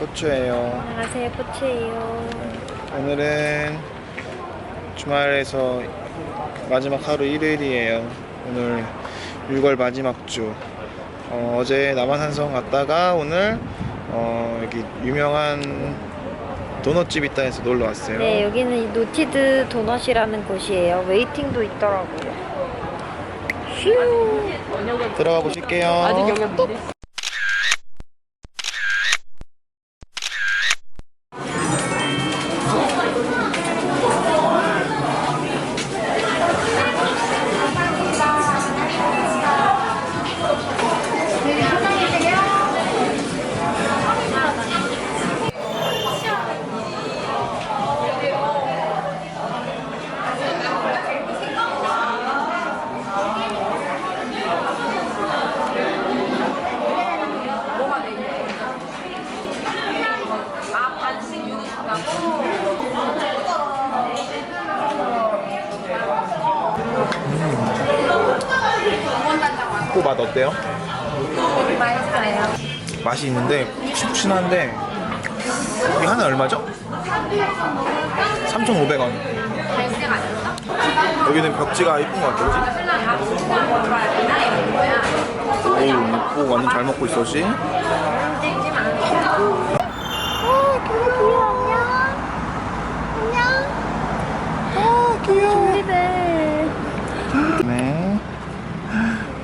포추예요. 안녕하세요, 포치예요. 오늘은 주말에서 마지막 하루 일요일이에요. 오늘 6월 마지막 주. 어, 제 남한산성 갔다가 오늘 어, 여기 유명한 도넛집 있다 해서 놀러 왔어요. 네, 여기는 노티드 도넛이라는 곳이에요. 웨이팅도 있더라고요. 휴. 들어가 보실게요. 아직 여기 없 는데? 코맛 어때요? 맛이 있는데 푹신푹신한데 이게 하나 얼마죠? 3,500원 여기는 벽지가 이쁜 것 같아 그지? 오 이쁘고 완전 잘 먹고 있어 씨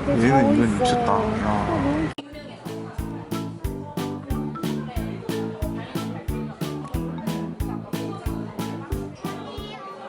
因为你说你是大，是吧？